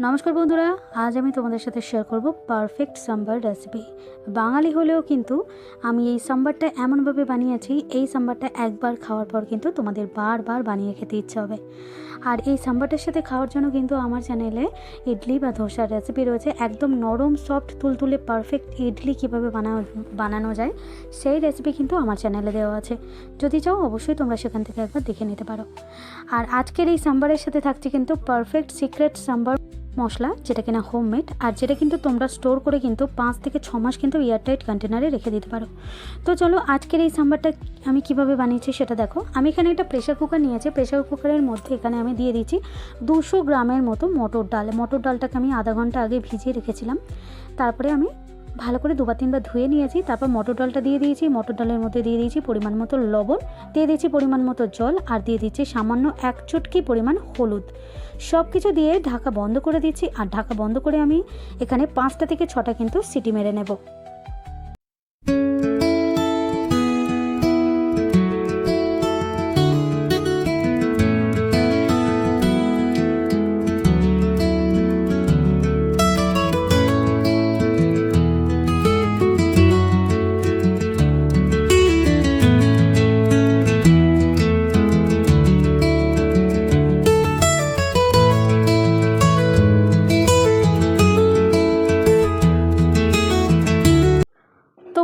নমস্কার বন্ধুরা, আজ আমি তোমাদের সাথে শেয়ার করব পারফেক্ট সাম্বার রেসিপি বাঙালি হলেও কিন্তু আমি এই সাম্বারটা এমনভাবে বানিয়েছি, এই সাম্বারটা একবার খাওয়ার পর কিন্তু তোমাদের বারবার বানিয়ে খেতে ইচ্ছে হবে। আর এই সাম্বারটার সাথে খাওয়ার জন্য কিন্তু আমার চ্যানেলে ইডলি বা ধোসার রেসিপি রয়েছে, একদম নরম সফট তুলতুলে পারফেক্ট ইডলি কীভাবে বানানো বানানো যায়, সেই রেসিপি কিন্তু আমার চ্যানেলে দেওয়া আছে। যদি চাও অবশ্যই তোমরা সেখান থেকে একবার দেখে নিতে পারো। আর আজকের এই সাম্বারের সাথে থাকছে কিন্তু পারফেক্ট সিক্রেট সাম্বার মশলা, যেটা কিনা হোমমেড আর যেটা কিন্তু তোমরা স্টোর করে কিন্তু পাঁচ থেকে ছ মাস কিন্তু এয়ারটাইট কন্টেনারে রেখে দিতে পারো। তো চলো আজকের এই সাম্বারটা আমি কীভাবে বানিয়েছি সেটা দেখো। আমি এখানে একটা প্রেশার কুকার নিয়েছি। প্রেশার কুকারের মধ্যে এখানে আমি দিয়ে দিচ্ছি দুশো গ্রামের মতো মটর ডাল। মটর ডালটাকে আমি আধা ঘণ্টা আগে ভিজিয়ে রেখেছিলাম। তারপরে আমি ভালো করে দুবার তিনবার ধুয়ে নিয়েছি, তারপর মটর ডালটা দিয়ে দিয়েছি, মটর ডালের মধ্যে দিয়ে দিয়েছি পরিমাণ মতো লবণ, দিয়ে দিয়েছি পরিমাণ মতো জল, আর দিয়ে দিচ্ছি সামান্য এক চুটকি পরিমাণ হলুদ। সব কিছু দিয়ে ঢাকা বন্ধ করে দিচ্ছি, আর ঢাকা বন্ধ করে আমি এখানে পাঁচটা থেকে ছটা কিন্তু সিটি মেরে নেব।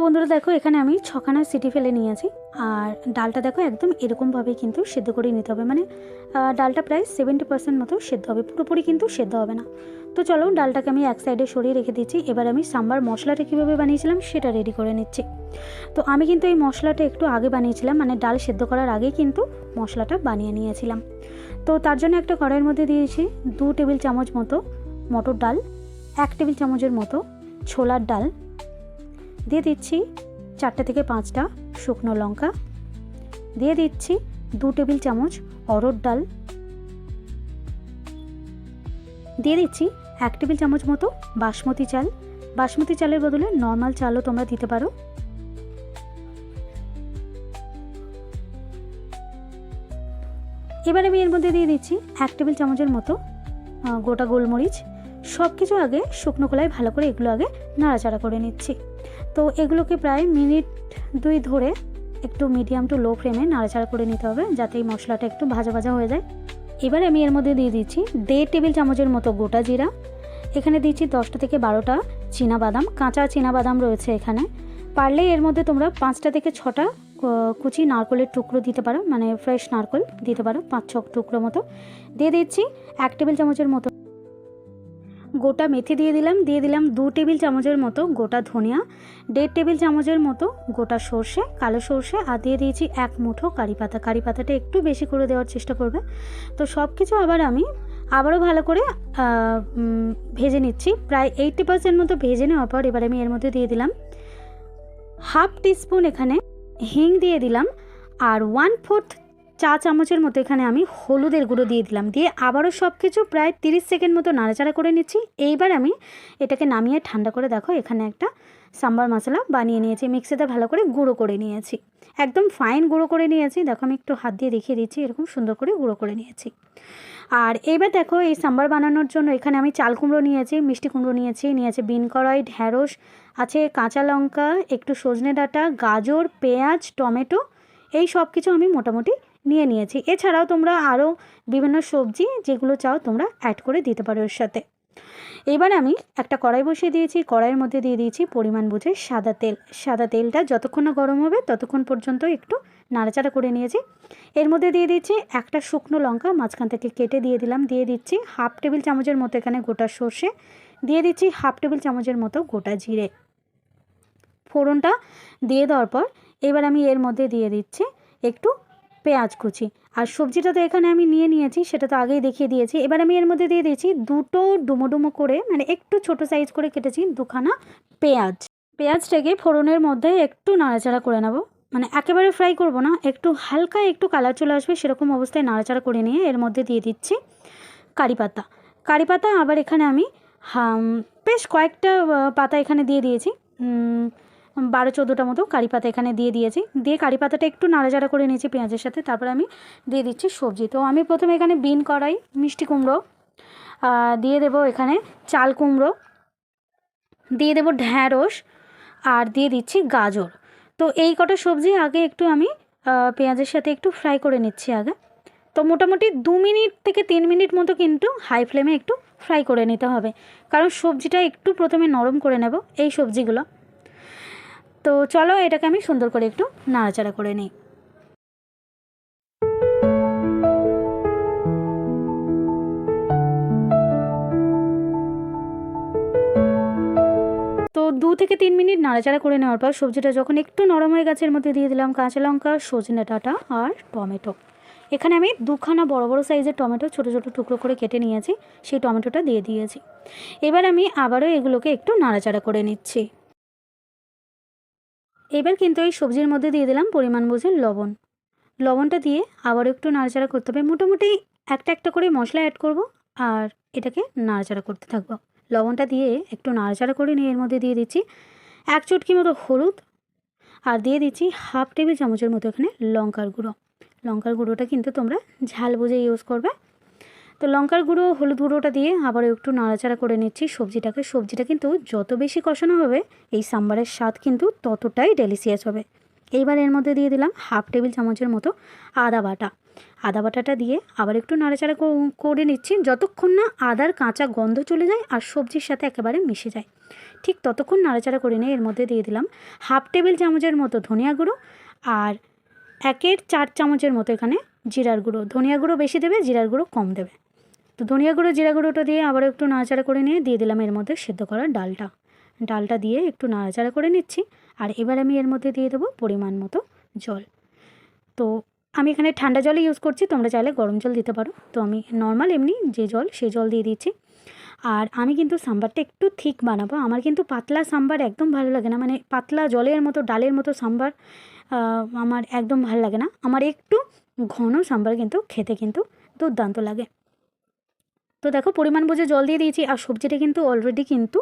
বন্ধুরা, দেখো, এখানে আমি ছখানা সিটি ফেলে নিয়েছি। আর ডালটা দেখো, একদম এরকমভাবেই কিন্তু সেদ্ধ করে নিতে হবে। মানে ডালটা প্রায় সেভেন্টি পার্সেন্ট মতো সেদ্ধ হবে। পুরোপুরি কিন্তু সেদ্ধ হবে না। তো চলো, ডালটাকে আমি এক সাইডে সরিয়ে রেখে দিচ্ছি। এবার আমি সাম্বার মশলাটা কীভাবে বানিয়েছিলাম, সেটা রেডি করে নিচ্ছি। তো আমি কিন্তু এই মশলাটা একটু আগে বানিয়েছিলাম। মানে ডাল সেদ্ধ করার আগেই কিন্তু মশলাটা বানিয়ে নিয়েছিলাম। তো তার জন্য একটা কড়াইয়ের মধ্যে দিয়েছি দু টেবিল চামচ মতো মটর ডাল, এক টেবিল চামচের মতো ছোলার ডাল দিয়ে দিচ্ছি চারটে থেকে পাঁচটা শুকনো লঙ্কা। দিয়ে দিচ্ছি দু টেবিল চামচ অরড় ডাল। দিয়ে দিচ্ছি এক টেবিল চামচ মতো বাসমতি চাল। বাসমতি চালের বদলে নর্মাল চালও তোমরা দিতে পারো। এবার আমি এর মধ্যে দিয়ে দিচ্ছি এক টেবিল চামচের মতো গোটা গোলমরিচ। সব কিছু আগে শুকনো কলায় ভালো করে এগুলো আগে নাড়াচাড়া করে নিচ্ছি। তো এগুলোকে প্রায় মিনিট দুই ধরে একটু মিডিয়াম টু লো ফ্লেমে নাড়াচাড়া করে নিতে হবে যাতে এই মশলাটা একটু ভাজা ভাজা হয়ে যায়। এবার আমি এর মধ্যে দিয়ে দিচ্ছি দেড় টেবিল চামচের মতো গোটা জিরা। এখানে দিচ্ছি দশটা থেকে বারোটা বাদাম কাঁচা বাদাম রয়েছে এখানে। পারলে এর মধ্যে তোমরা পাঁচটা থেকে ছটা কুচি নারকলের টুকরো দিতে পারো মানে ফ্রেশ নারকল দিতে পারো পাঁচ ছ টুকরো মতো। দিয়ে দিচ্ছি এক টেবিল চামচের মতো গোটা মেথি দিয়ে দিলাম দিয়ে দিলাম দু টেবিল চামচের মতো গোটা ধনিয়া, দেড় টেবিল চামচের মতো গোটা সর্ষে, কালো সর্ষে, আর দিয়ে দিয়েছি এক মুঠো কারি পাতা। কারি পাতাটা একটু বেশি করে দেওয়ার চেষ্টা করবে। তো সব কিছু আবার আমি আবারও ভালো করে ভেজে নিচ্ছি। প্রায় এইটটি পার্সেন্ট মতো ভেজে নেওয়ার পর এবার আমি এর মধ্যে দিয়ে দিলাম হাফ টিস্পুন এখানে হিং দিয়ে দিলাম, আর ওয়ান ফোর্থ চা চামচের মতো এখানে আমি হলুদের গুঁড়ো দিয়ে দিলাম। দিয়ে আবারও সব কিছু প্রায় তিরিশ সেকেন্ড মতো নাড়াচাড়া করে নিচ্ছি। এইবার আমি এটাকে নামিয়ে ঠান্ডা করে দেখো, এখানে একটা সাম্বার মশলা বানিয়ে নিয়েছি। মিক্সিতে ভালো করে গুঁড়ো করে নিয়েছি। একদম ফাইন গুঁড়ো করে নিয়েছি। দেখো আমি একটু হাত দিয়ে দেখিয়ে দিচ্ছি, এরকম সুন্দর করে গুঁড়ো করে নিয়েছি। আর এবার দেখো এই সাম্বার বানানোর জন্য এখানে আমি চাল কুমড়ো নিয়েছি, মিষ্টি কুমড়ো নিয়েছি নিয়েছি বিন কড়াই ঢ্যাঁড়স আছে কাঁচা লঙ্কা, একটু সজনে ডাঁটা, গাজর, পেঁয়াজ, টমেটো, এই সব কিছু আমি মোটামুটি নিয়ে নিয়েছি। এছাড়াও তোমরা আরও বিভিন্ন সবজি যেগুলো চাও তোমরা অ্যাড করে দিতে পারো এর সাথে। এবার আমি একটা কড়াই বসিয়ে দিয়েছি। কড়াইয়ের মধ্যে দিয়ে দিয়েছি পরিমাণ বুঝে সাদা তেল। সাদা তেলটা যতক্ষণ না গরম হবে ততক্ষণ পর্যন্ত একটু নাড়াচাড়া করে নিয়েছি। এর মধ্যে দিয়ে দিচ্ছি একটা শুকনো লঙ্কা, মাঝখান থেকে কেটে দিয়ে দিলাম। দিয়ে দিচ্ছি হাফ টেবিল চামচের মতো এখানে গোটা সর্ষে। দিয়ে দিচ্ছি হাফ টেবিল চামচের মতো গোটা জিরে। ফোড়নটা দিয়ে দেওয়ার পর এবার আমি এর মধ্যে দিয়ে দিচ্ছি একটু পেঁয়াজ কুচি। আর সবজিটা তো এখানে আমি নিয়ে নিয়েছি, সেটা তো আগেই দেখিয়ে দিয়েছি। এবার আমি এর মধ্যে দিয়ে দিয়েছি দুটো ডুমো ডুমো করে মানে একটু ছোট সাইজ করে কেটেছি দুখানা পেঁয়াজ। পেঁয়াজটাকে ফোড়নের মধ্যে একটু নাড়াচাড়া করে নেব। মানে একেবারে ফ্রাই করব না, একটু হালকা একটু কালার চলে আসবে, সেরকম অবস্থায় নাড়াচাড়া করে নিয়ে এর মধ্যে দিয়ে দিচ্ছি কারি পাতা। কারি পাতা আবার এখানে আমি বেশ কয়েকটা পাতা এখানে দিয়ে দিয়েছি। বারো চোদ্দোটা মতো কারি পাতা এখানে দিয়ে দিয়েছি। দিয়ে কারি পাতাটা একটু নাড়াচাড়া করে নিয়েছি পেঁয়াজের সাথে। তারপরে আমি দিয়ে দিচ্ছি সবজি। তো আমি প্রথমে এখানে বিন কড়াই, মিষ্টি কুমড়ো দিয়ে দেবো এখানে চাল কুমড়ো, দিয়ে দেবো ঢ্যাঁড়স, আর দিয়ে দিচ্ছি গাজর। তো এই কটা সবজি আগে একটু আমি পেঁয়াজের সাথে একটু ফ্রাই করে নিচ্ছি আগে। তো মোটামুটি দু মিনিট থেকে তিন মিনিট মতো কিন্তু হাই ফ্লেমে একটু ফ্রাই করে নিতে হবে। কারণ সবজিটা একটু প্রথমে নরম করে নেব এই সবজিগুলো। তো চলো এটাকে আমি সুন্দর করে একটু নাড়াচাড়া করে নিই। তো দু থেকে তিন মিনিট নাড়াচাড়া করে নেওয়ার পর সবজিটা যখন একটু নরম হয়ে গেছে, এর মধ্যে দিয়ে দিলাম কাঁচা লঙ্কা, সজনে ডাঁটা আর টমেটো। এখানে আমি দুখানা বড় বড় সাইজের টমেটো ছোট ছোট টুকরো করে কেটে নিয়েছি, সেই টমেটোটা দিয়ে দিয়েছি। এবার আমি আবারও এগুলোকে একটু নাড়াচাড়া করে নিচ্ছি। এবার কিন্তু এই সবজির মধ্যে দিয়ে দিলাম পরিমাণ বুঝে লবণ। লবণটা দিয়ে আবারও একটু নাড়াচাড়া করতে হবে। মোটামুটি একটা একটা করে মশলা অ্যাড করব আর এটাকে নাড়াচাড়া করতে থাকব। লবণটা দিয়ে একটু নাড়াচাড়া করে নিয়ে এর মধ্যে দিয়ে দিচ্ছি এক চুটকি মতো হলুদ আর দিয়ে দিচ্ছি হাফ টেবিল চামচের মতো এখানে লঙ্কার গুঁড়ো। লঙ্কার গুঁড়োটা কিন্তু তোমরা ঝাল বুঝে ইউজ করবে। তো লঙ্কার গুঁড়ো, হলুদ গুঁড়োটা দিয়ে আবার একটু নাড়াচাড়া করে নিচ্ছি। সবজিটাকে, সবজিটা কিন্তু যত বেশি কষানো হবে, এই সাম্বারের স্বাদ কিন্তু ততটাই ডেলিসিয়াস হবে। এইবার এর মধ্যে দিয়ে দিলাম হাফ টেবিল চামচের মতো আদা বাটা। আদা বাটাটা দিয়ে আবার একটু নাড়াচাড়া করে নিচ্ছি। যতক্ষণ না আদার কাঁচা গন্ধ চলে যায় আর সবজির সাথে একেবারে মিশে যায়। ঠিক ততক্ষণ নাড়াচাড়া করে নিয়ে এর মধ্যে দিয়ে দিলাম হাফ টেবিল চামচের মতো ধনিয়া গুঁড়ো আর একের চার চামচের মতো এখানে জিরার গুঁড়ো। ধনিয়া গুঁড়ো বেশি দেবে, জিরার গুঁড়ো কম দেবে। তো ধনিয়া গুঁড়ো, জিরা গুঁড়োটা দিয়ে আবার একটু নাড়াচাড়া করে নিয়ে দিয়ে দিলাম এর মধ্যে সেদ্ধ করা ডালটা। ডালটা দিয়ে একটু নাড়াচাড়া করে নিচ্ছি। আর এবার আমি এর মধ্যে দিয়ে দেবো পরিমাণ মতো জল। তো আমি এখানে ঠান্ডা জলই ইউজ করছি, তোমরা চাইলে গরম জল দিতে পারো। তো আমি নর্মাল এমনি যে জল সেই জল দিয়ে দিচ্ছি। আর আমি কিন্তু সাম্বারটা একটু থিক বানাবো। আমার কিন্তু পাতলা সাম্বার একদম ভালো লাগে না। মানে পাতলা জলের মতো, ডালের মতো সাম্বার আমার একদম ভালো লাগে না। আমার একটু ঘন সাম্বার কিন্তু খেতে কিন্তু দুর্দান্ত লাগে। তো দেখো পরিমাণ বুঝে জল দিয়ে দিয়েছি, আর সবজিটা কিন্তু অলরেডি কিন্তু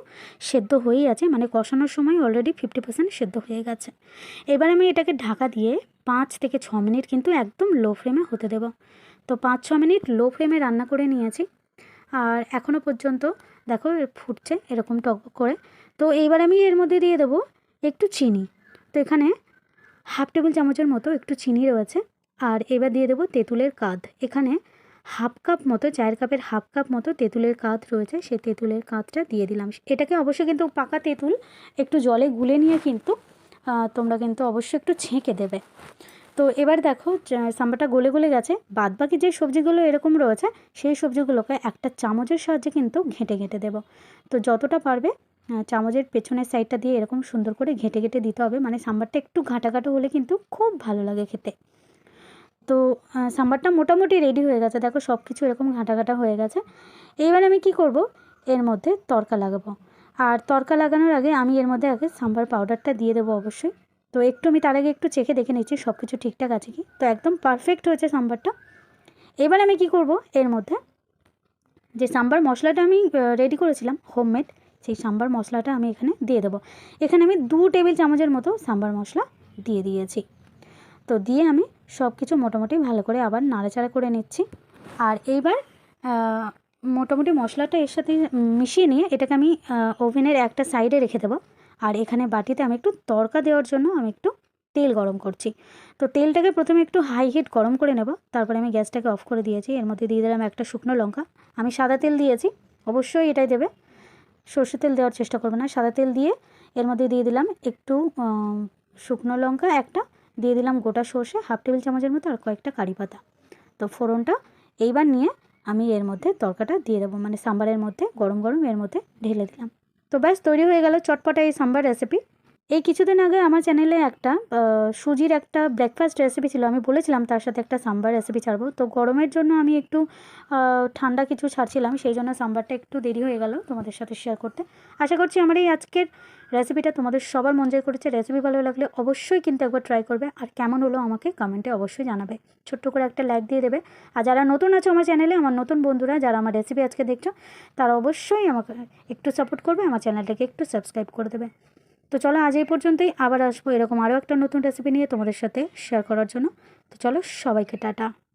সেদ্ধ হয়েই আছে মানে কষানোর সময় অলরেডি ফিফটি পার্সেন্ট সেদ্ধ হয়ে গেছে। এবার আমি এটাকে ঢাকা দিয়ে পাঁচ থেকে ছ মিনিট কিন্তু একদম লো ফ্লেমে হতে দেব। তো পাঁচ ছ মিনিট লো ফ্লেমে রান্না করে নিয়েছি, আর এখনও পর্যন্ত দেখো ফুটছে এরকম টক করে। তো এইবার আমি এর মধ্যে দিয়ে দেবো একটু চিনি। তো এখানে হাফ টেবিল চামচের মতো একটু চিনি রয়েছে, আর এবার দিয়ে দেবো তেঁতুলের কাঁধ এখানে হাফ কাপ মতো, চায়ের কাপের হাফ কাপ মতো তেঁতুলের কাঁধ রয়েছে সেই তেঁতুলের কাঁধটা দিয়ে দিলাম। এটাকে অবশ্যই কিন্তু পাকা তেঁতুল, একটু জলে গুলে নিয়ে কিন্তু তোমরা কিন্তু অবশ্যই একটু ছেঁকে দেবে। তো এবার দেখো সাম্বারটা গলে গলে গেছে। বাদ বাকি যে সবজিগুলো এরকম রয়েছে, সেই সবজিগুলোকে একটা চামচের সাহায্যে কিন্তু ঘেঁটে ঘেঁটে দেবো। তো যতটা পারবে চামচের পেছনের সাইডটা দিয়ে এরকম সুন্দর করে ঘেঁটে ঘেঁটে দিতে হবে। মানে সাম্বারটা একটু ঘাটা হলে কিন্তু খুব ভালো লাগে খেতে। সাম্বারটা মোটামুটি রেডি হয়ে গেছে। দেখো সব কিছু এরকম ঘাটা ঘাটা হয়ে গেছে। এইবার আমি কি করব? এর মধ্যে তরকা লাগাবো। আর তরকা লাগানোর আগে আমি এর মধ্যে আগে সাম্বার পাউডারটা দিয়ে দেবো অবশ্যই। তো একটু আমি তার আগে একটু চেখে দেখে নিচ্ছি সব কিছু ঠিকঠাক আছে কি? তো একদম পারফেক্ট হয়েছে সাম্বারটা। এবার আমি কি করব? এর মধ্যে যে সাম্বার মশলাটা আমি রেডি করেছিলাম হোমমেড সেই সাম্বার মশলাটা আমি এখানে দিয়ে দেবো। এখানে আমি দু টেবিল চামচের মতো সাম্বার মশলা দিয়ে দিয়েছি। তো দিয়ে আমি সব কিছু মোটামুটি ভালো করে আবার নাড়াচাড়া করে নিচ্ছি। আর এইবার মোটামুটি মশলাটা এর সাথে মিশিয়ে নিয়ে এটাকে আমি ওভেনের একটা সাইডে রেখে দেবো। আর এখানে বাটিতে আমি একটু তড়কা দেওয়ার জন্য আমি একটু তেল গরম করছি। তো তেলটাকে প্রথমে একটু হাই হিট গরম করে নেব। তারপরে আমি গ্যাসটাকে অফ করে দিয়েছি। এর মধ্যে দিয়ে দিলাম একটা শুকনো লঙ্কা। আমি সাদা তেল দিয়েছি। অবশ্যই এটাই দেবে। সর্ষে তেল দেওয়ার চেষ্টা করবে না। সাদা তেল দিয়ে এর মধ্যে দিয়ে দিলাম একটু শুকনো লঙ্কা একটা দিয়ে দিলাম গোটা সর্ষে হাফ টেবিল চামচের মতো আর কয়েকটা কারি পাতা। তো ফোড়নটা এইবার নিয়ে আমি এর মধ্যে তরকাটা দিয়ে দেবো। মানে সাম্বারের মধ্যে, গরম গরম এর মধ্যে ঢেলে দিলাম। তো ব্যাস, তৈরি হয়ে গেল চটপটা এই সাম্বার রেসিপি এই কিছুদিন আগে আমার চ্যানেলে একটা সুজির একটা ব্রেকফাস্ট রেসিপি ছিল। আমি বলেছিলাম তার সাথে একটা সাম্বার রেসিপি ছাড়বো। তো গরমের জন্য আমি একটু ঠান্ডা কিছু ছাড়ছিলাম। সেই জন্য সাম্বারটা একটু দেরি হয়ে গেল তোমাদের সাথে শেয়ার করতে। আশা করছি আমার এই আজকের রেসিপিটা তোমাদের সবার মন জয় করেছে। রেসিপি ভালো লাগলে অবশ্যই কিন্তু একবার ট্রাই করবে। আর কেমন হলো আমাকে কমেন্টে অবশ্যই জানাবে। ছোট্ট করে একটা লাইক দিয়ে দেবে। আর যারা নতুন আছে আমার চ্যানেলে আমার নতুন বন্ধুরা, যারা আমার রেসিপি আজকে দেখছ, তারা অবশ্যই আমাকে একটু সাপোর্ট করবে, আমার চ্যানেলটাকে একটু সাবস্ক্রাইব করে দেবে। তো চলো আজ এই পর্যন্তই। আবার আসব এরকম আরও একটা নতুন রেসিপি নিয়ে তোমাদের সাথে শেয়ার করার জন্য। তো চলো সবাইকে টাটা।